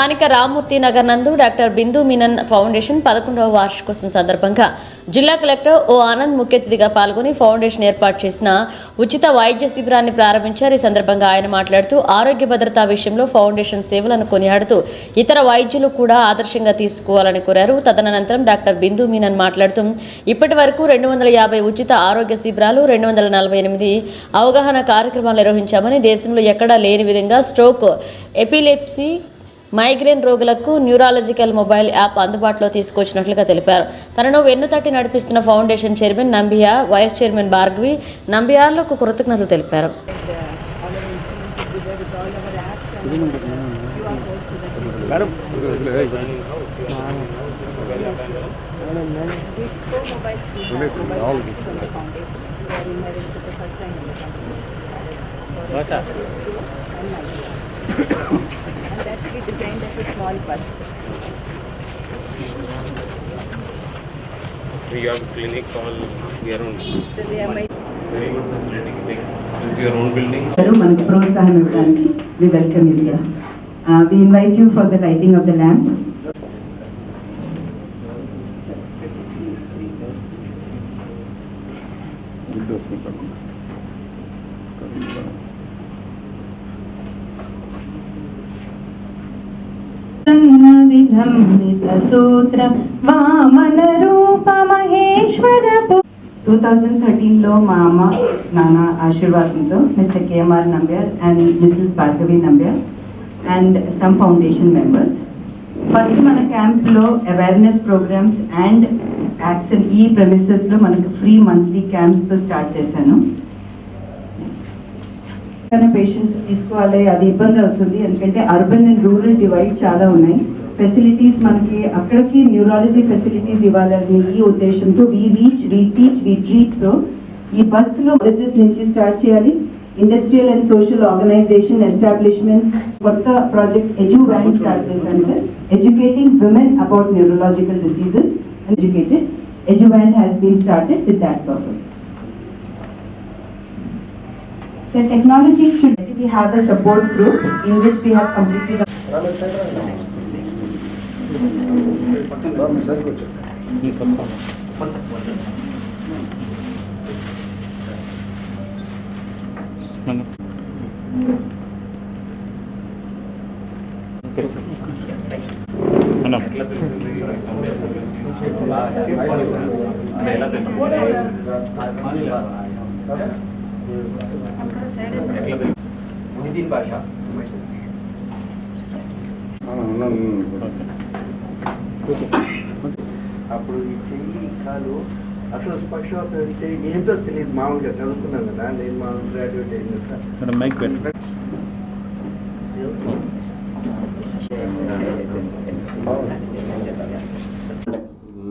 స్థానిక రామ్మూర్తి నగర్ నందు డాక్టర్ బిందు మీనన్ ఫౌండేషన్ పదకొండవ వార్షికోత్సవం సందర్భంగా జిల్లా కలెక్టర్ ఓ ఆనంద్ ముఖ్య అతిథిగా పాల్గొని ఫౌండేషన్ ఏర్పాటు చేసిన ఉచిత వైద్య శిబిరాన్ని ప్రారంభించారు. ఈ సందర్భంగా ఆయన మాట్లాడుతూ ఆరోగ్య భద్రతా విషయంలో ఫౌండేషన్ సేవలను కొనియాడుతూ ఇతర వైద్యులు కూడా ఆదర్శంగా తీసుకోవాలని కోరారు. తదనంతరం డాక్టర్ బిందు మీనన్ మాట్లాడుతూ ఇప్పటి వరకు రెండు వందల యాభై ఉచిత ఆరోగ్య శిబిరాలు రెండు వందల నలభై ఎనిమిది అవగాహన కార్యక్రమాలు నిర్వహించామని దేశంలో ఎక్కడా లేని విధంగా స్ట్రోక్ ఎపిలెప్సీ మైగ్రేన్ రోగులకు న్యూరాలజికల్ మొబైల్ యాప్ అందుబాటులో తీసుకొచ్చినట్లుగా తెలిపారు. తనను వెన్నుతట్టి నడిపిస్తున్న foundation chairman Nambiar vice chairman Bhargavi నంబియార్లకు కృతజ్ఞతలు తెలిపారు. మేడం భాష And that's we designed as a small bus. We have clinic all your own. So they are my Very good facility. Like, this is your own building. గారు మనకు ప్రోత్సాహం ఇవ్వడానికి we welcome you sir we invite you for the lighting of the lamp సూత్ర వామన రూప మహేశ్వర two thousand థర్టీన్లో మా అమ్మ నాన్న ఆశీర్వాదంతో Mr KMR Nambiar and Mrs Bhargavi Nambiar and some foundation members first మన క్యాంప్లో అవేర్నెస్ ప్రోగ్రామ్స్ అండ్ యాక్సన్ ఈ ప్రెమిసెస్లో మనకు ఫ్రీ మంత్లీ క్యాంప్స్తో స్టార్ట్ చేశాను. పేషెంట్ తీసుకోవాలి అది ఇబ్బంది అవుతుంది. ఎందుకంటే అర్బన్ అండ్ రూరల్ డివైడ్ చాలా ఉన్నాయి. ఫెసిలిటీస్ మనకి అక్కడికి న్యూరాలజీ ఫెసిలిటీస్ ఇవ్వాలని ఈ ఉద్దేశంతో వి రీచ్ వి టీచ్ వి ట్రీట్తో ఈ బస్సులో కాలేజెస్ నుంచి స్టార్ట్ చేయాలి. Industrial and social organisation establishments కొత్త ప్రాజెక్ట్ ఎడ్యూ వ్యాన్ స్టార్ట్ చేశాను sir. Educating women about neurological diseases educated Edu Van has been started with that purpose So technology should we have a support group in which we have completed. Madam madam ఎట్లా తెలిసింది అంటే ఎలా తెలిసింది ఎట్లా తెలిసింది నితిన్ భాష అప్పుడు ఈ చెయ్యి కాలు అసలు స్పర్శం అంటే ఏంటో తెలియదు. మామూలుగా చదువుకున్నాను కదా నేను మా గ్రాడ్యుయేట్ అయింది సార్ మైక్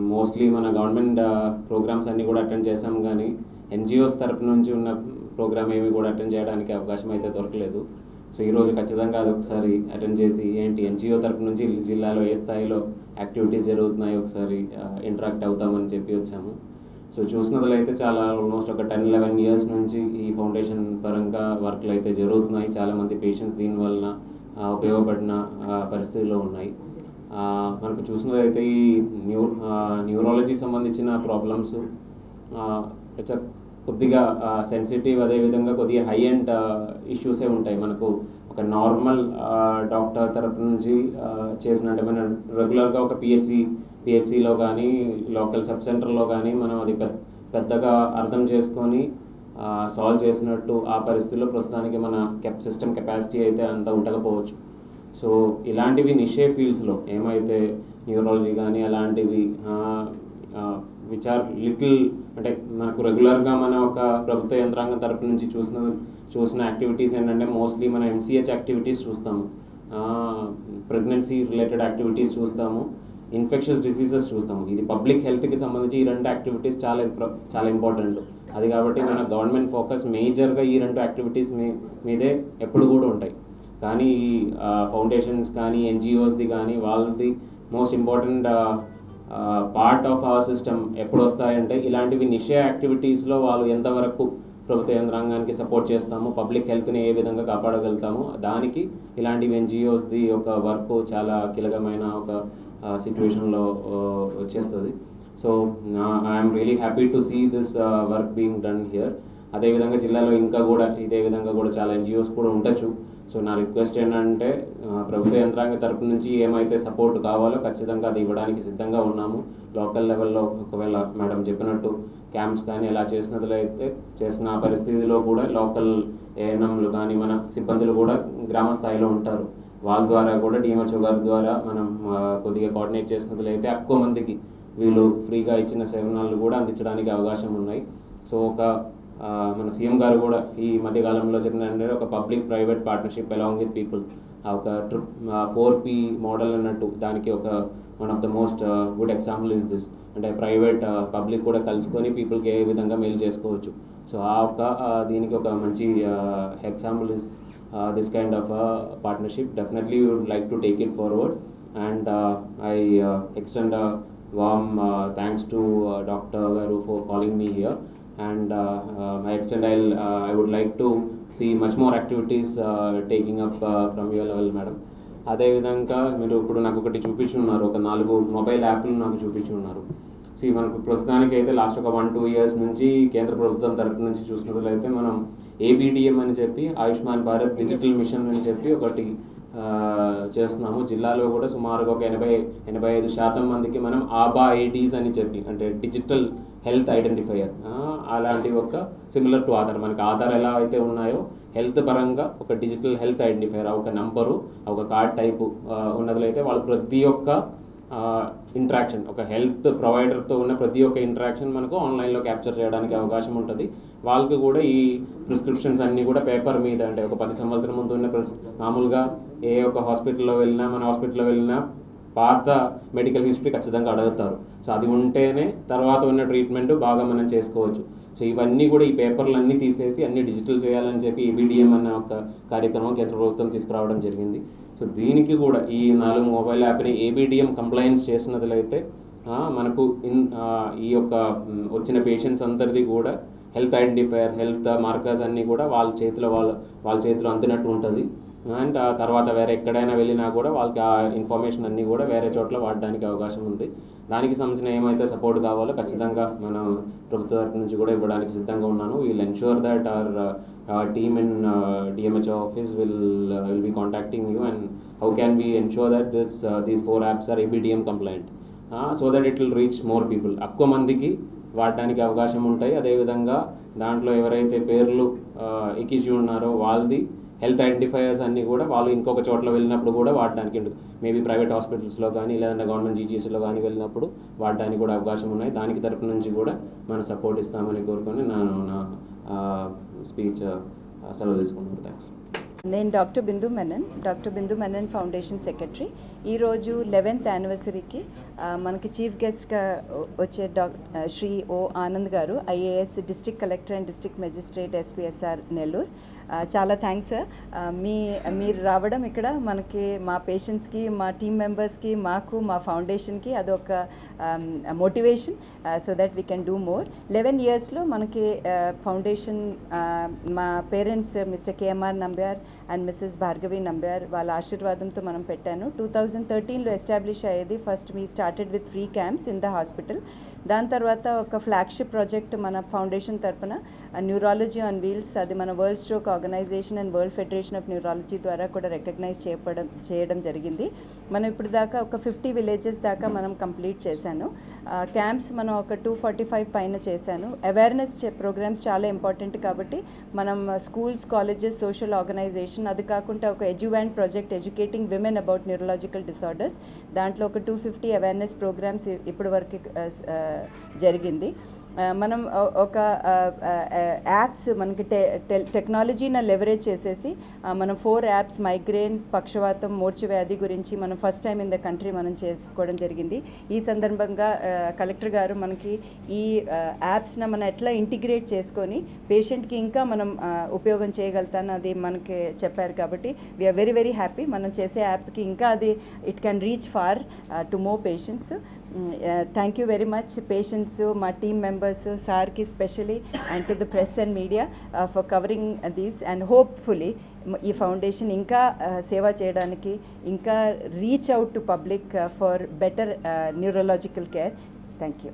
మోస్ట్లీ మన గవర్నమెంట్ ప్రోగ్రామ్స్ అన్నీ కూడా అటెండ్ చేసాం కానీ ఎన్జిఓస్ తరపు నుంచి ఉన్న ప్రోగ్రామ్ ఏమి కూడా అటెండ్ చేయడానికి అవకాశం అయితే దొరకలేదు. సో ఈరోజు ఖచ్చితంగా అది ఒకసారి అటెండ్ చేసి ఏంటి ఎన్జిఓ తరపు నుంచి జిల్లాలో ఏ స్థాయిలో యాక్టివిటీస్ జరుగుతున్నాయో ఒకసారి ఇంటరాక్ట్ అవుతామని చెప్పి వచ్చాము. సో చూసినట్లు అయితే చాలా ఆల్మోస్ట్ ఒక టెన్ లెవెన్ ఇయర్స్ నుంచి ఈ ఫౌండేషన్ పరంగా వర్క్లు అయితే జరుగుతున్నాయి. చాలామంది పేషెంట్స్ దీని వలన ఉపయోగపడిన పరిస్థితుల్లో ఉన్నాయి. మనకు చూసినట్లయితే ఈ న్యూ న్యూరాలజీ సంబంధించిన ప్రాబ్లమ్స్ కొద్దిగా సెన్సిటివ్ అదేవిధంగా కొద్దిగా హై అండ్ ఇష్యూసే ఉంటాయి. మనకు ఒక నార్మల్ డాక్టర్ తరపు నుంచి చేసినట్టు మన మనం రెగ్యులర్గా ఒక పిహెచ్సి పిహెచ్సిలో కానీ లోకల్ సబ్ సెంటర్లో కానీ మనం అది పెద్ద పెద్దగా అర్థం చేసుకొని సాల్వ్ చేసినట్టు ఆ పరిస్థితిలో ప్రస్తుతానికి మన కెప్ సిస్టమ్ కెపాసిటీ అయితే అంత ఉండకపోవచ్చు. సో ఇలాంటివి నిషే ఫీల్డ్స్లో ఏమైతే న్యూరాలజీ కానీ అలాంటివి విచ్ ఆర్ లిటిల్ అంటే మనకు రెగ్యులర్గా మన ఒక ప్రభుత్వ యంత్రాంగం తరపు నుంచి చూసిన చూసిన యాక్టివిటీస్ ఏంటంటే మోస్ట్లీ మన ఎంసీహెచ్ యాక్టివిటీస్ చూస్తాము. ప్రెగ్నెన్సీ రిలేటెడ్ యాక్టివిటీస్ చూస్తాము. ఇన్ఫెక్షన్స్ డిసీజెస్ చూస్తాము. ఇది పబ్లిక్ హెల్త్కి సంబంధించి ఈ రెండు యాక్టివిటీస్ చాలా చాలా ఇంపార్టెంట్. అది కాబట్టి మన గవర్నమెంట్ ఫోకస్ మేజర్గా ఈ రెండు యాక్టివిటీస్ మీ మీదే ఎప్పుడు కూడా ఉంటాయి. కానీ ఈ ఫౌండేషన్స్ కానీ ఎన్జిఓస్ది కానీ వాళ్ళది most important part of our system ఎప్పుడు వస్తాయంటే ఇలాంటివి నిషే యాక్టివిటీస్లో వాళ్ళు ఎంతవరకు ప్రభుత్వ యంత్రాంగానికి సపోర్ట్ చేస్తాము పబ్లిక్ హెల్త్ని ఏ విధంగా కాపాడగలుగుతాము దానికి ఇలాంటివి ఎన్జిఓస్ది ఒక వర్క్ చాలా కీలకమైన ఒక సిచ్యువేషన్లో వచ్చేస్తుంది. So I'm really happy to see this work being done here అదేవిధంగా జిల్లాలో ఇంకా కూడా ఇదే విధంగా కూడా చాలా ఎన్జిఓస్ కూడా ఉండొచ్చు. సో నా రిక్వెస్ట్ ఏంటంటే ప్రభుత్వ యంత్రాంగ తరపు నుంచి ఏమైతే సపోర్ట్ కావాలో ఖచ్చితంగా అది ఇవ్వడానికి సిద్ధంగా ఉన్నాము. లోకల్ లెవెల్లో ఒకవేళ మేడం చెప్పినట్టు క్యాంప్స్ కానీ ఎలా చేసినట్లయితే చేసిన పరిస్థితిలో కూడా లోకల్ ఏఎన్ఎంలు కానీ మన సిబ్బందులు కూడా గ్రామ స్థాయిలో ఉంటారు. వాళ్ళ ద్వారా కూడా డిఎంహెచ్ఓ గారి ద్వారా మనం కొద్దిగా కోఆర్డినేట్ చేసినట్లయితే ఎక్కువ మందికి వీళ్ళు ఫ్రీగా ఇచ్చిన సేవనాలు కూడా అందించడానికి అవకాశం ఉన్నాయి. సో ఒక మన సీఎం గారు కూడా ఈ మధ్యకాలంలో చెప్పిన ఒక public private partnership along with people ఒక ట్రిప్ ఫోర్ పి మోడల్ అన్నట్టు దానికి ఒక one of the most good example is this అంటే ప్రైవేట్ పబ్లిక్ కూడా కలుసుకొని పీపుల్కి ఏ విధంగా మెయిల్ చేసుకోవచ్చు. సో ఆ ఒక దీనికి ఒక మంచి example is this kind of partnership definitely would like to take it forward and I extend warm thanks to doctor గారు for calling me here. And my uh, uh I extend, I'll, uh, I would like to see much more activities uh, taking up uh, from your level, madam. అదేవిధంగా మీరు ఇప్పుడు నాకు ఒకటి చూపించున్నారు ఒక నాలుగు mobile యాప్లు నాకు చూపించున్నారు సి మనకు ప్రస్తుతానికి అయితే లాస్ట్ ఒక వన్ టూ ఇయర్స్ నుంచి కేంద్ర ప్రభుత్వం తరపు నుంచి చూసినట్లయితే మనం ఏబిడిఎం అని చెప్పి ఆయుష్మాన్ భారత్ డిజిటల్ మిషన్ అని చెప్పి ఒకటి చేస్తున్నాము. జిల్లాలో కూడా సుమారుగా ఒక ఎనభై ఎనభై ఐదు శాతం మందికి మనం ఆబా ఐడీస్ అని చెప్పి అంటే డిజిటల్ హెల్త్ ఐడెంటిఫైయర్. అలాంటి ఒక సిమిలర్ టు ఆధార్. మనకి ఆధార్ ఎలా అయితే ఉన్నాయో హెల్త్ పరంగా ఒక డిజిటల్ హెల్త్ ఐడెంటిఫైయర్ ఒక నంబరు ఒక కార్డ్ టైపు ఉన్నట్లయితే వాళ్ళు ప్రతి ఒక్క ఇంట్రాక్షన్ ఒక హెల్త్ ప్రొవైడర్తో ఉన్న ప్రతి ఒక్క ఇంట్రాక్షన్ మనకు ఆన్లైన్లో క్యాప్చర్ చేయడానికి అవకాశం ఉంటుంది. వాళ్ళకి కూడా ఈ ప్రిస్క్రిప్షన్స్ అన్నీ కూడా పేపర్ మీద అంటే ఒక పది సంవత్సరం ముందు ఉన్న ప్రిస్ మామూలుగా ఏ ఒక హాస్పిటల్లో వెళ్ళినా మన హాస్పిటల్లో వెళ్ళినా పాత మెడికల్ హిస్టరీ ఖచ్చితంగా అడుగుతారు. సో అది ఉంటేనే తర్వాత ఉన్న ట్రీట్మెంట్ బాగా మనం చేసుకోవచ్చు. సో ఇవన్నీ కూడా ఈ పేపర్లన్నీ తీసేసి అన్ని డిజిటల్ చేయాలని చెప్పి ఈబీడిఎం అన్న ఒక కార్యక్రమం కేంద్ర ప్రభుత్వం తీసుకురావడం జరిగింది. సో దీనికి కూడా ఈ నాలుగు మొబైల్ యాప్ని ఏబిడిఎం కంప్లైన్స్ చేసినట్లయితే మనకు ఇన్ ఈ యొక్క వచ్చిన పేషెంట్స్ అందరిది కూడా హెల్త్ ఐడెంటిఫైయర్ హెల్త్ మార్కర్స్ అన్నీ కూడా వాళ్ళ చేతిలో వాళ్ళ వాళ్ళ చేతిలో అందినట్టు ఉంటుంది. అండ్ ఆ తర్వాత వేరే ఎక్కడైనా వెళ్ళినా కూడా వాళ్ళకి ఆ ఇన్ఫర్మేషన్ అన్నీ కూడా వేరే చోట్ల వాడడానికి అవకాశం ఉంది. దానికి సంబంధించిన ఏమైతే సపోర్ట్ కావాలో ఖచ్చితంగా మనం ప్రభుత్వ తరపు నుంచి కూడా ఇవ్వడానికి సిద్ధంగా ఉన్నాను. We'll ensure that are our team in DMHO office will will be contacting you and how can be ensure that this these four apps are ABDM compliant so that it will reach more people ఎక్కువ మందికి వాడడానికి అవకాశం ఉంటాయి. అదేవిధంగా దాంట్లో ఎవరైతే పేర్లు ఎక్కించి ఉన్నారో వాళ్ళది హెల్త్ ఐడెంటిఫైయర్స్ అన్నీ కూడా వాళ్ళు ఇంకొక చోట్ల వెళ్ళినప్పుడు కూడా వాడడానికి మేబీ ప్రైవేట్ హాస్పిటల్స్లో కానీ లేదంటే గవర్నమెంట్ జీజీఎస్లో కానీ వెళ్ళినప్పుడు వాడడానికి కూడా అవకాశం ఉన్నాయి. దానికి తరపు నుంచి కూడా మనం సపోర్ట్ ఇస్తామని కోరుకొని నేను నా స్పీచ్ సెలవు తీసుకుంటున్నాను థ్యాంక్స్ నేను doctor Bindu Menon doctor Bindu Menon foundation secretary. ఈరోజు లెవెన్త్ యానివర్సరీకి మనకి చీఫ్ గెస్ట్గా వచ్చే doc Shri O Anand garu IAS district collector and district magistrate SPSR Nellore. చాలా థ్యాంక్స్ సార్. మీ మీరు రావడం ఇక్కడ మనకి మా పేషెంట్స్కి మా టీమ్ మెంబర్స్కి మాకు మా ఫౌండేషన్కి అదొక motivation. So that we can do more. Eleven ఇయర్స్లో మనకి ఫౌండేషన్ మా parents mister KMR Nambiar and missus Bhargavi Nambiar వాళ్ళ ఆశీర్వాదంతో మనం పెట్టాను. టూ థౌజండ్ థర్టీన్లో ఎస్టాబ్లిష్ అయ్యేది first me start started with free camps in the hospital దాని తర్వాత ఒక ఫ్లాగ్షిప్ ప్రాజెక్ట్ మన ఫౌండేషన్ తరపున న్యూరాలజీ ఆన్ వీల్స్ అది మన world stroke organization and world federation of neurology ద్వారా కూడా రికగ్నైజ్ చేయడం చేయడం జరిగింది. మనం ఇప్పుడు దాకా ఒక ఫిఫ్టీ విలేజెస్ దాకా మనం కంప్లీట్ చేశాను. క్యాంప్స్ మనం ఒక టూ ఫార్టీ ఫైవ్ పైన చేశాను. అవేర్నెస్ ప్రోగ్రామ్స్ చాలా ఇంపార్టెంట్ కాబట్టి మనం స్కూల్స్ కాలేజెస్ సోషల్ ఆర్గనైజేషన్ అది కాకుండా ఒక ఎడ్యువాన్ project educating women about neurological disorders దాంట్లో ఒక టూ ఫిఫ్టీ అవేర్నెస్ ప్రోగ్రామ్స్ ఇప్పటి వరకు జరిగింది. మనం ఒక యాప్స్ మనకి టె టె- టెక్నాలజీని లెవరేజ్ చేసేసి మనం ఫోర్ యాప్స్ మైగ్రేన్ పక్షవాతం మూర్ఛ వ్యాధి గురించి మనం first time in the country మనం చేసుకోవడం జరిగింది. ఈ సందర్భంగా కలెక్టర్ గారు మనకి ఈ యాప్స్ని మనం ఎట్లా ఇంటిగ్రేట్ చేసుకొని పేషెంట్కి ఇంకా మనం ఉపయోగం చేయగలుగుతాను అది మనకి చెప్పారు కాబట్టి వీఆర్ వెరీ వెరీ హ్యాపీ మనం చేసే యాప్కి ఇంకా అది it can reach far to more patients thank you very much patients మా టీమ్ మెంబర్స్ members, సార్కి specially and to the press and media for covering these and hopefully ఈ foundation ఇంకా uh, సేవ చేయడానికి ఇంకా reach out to public for better neurological care thank you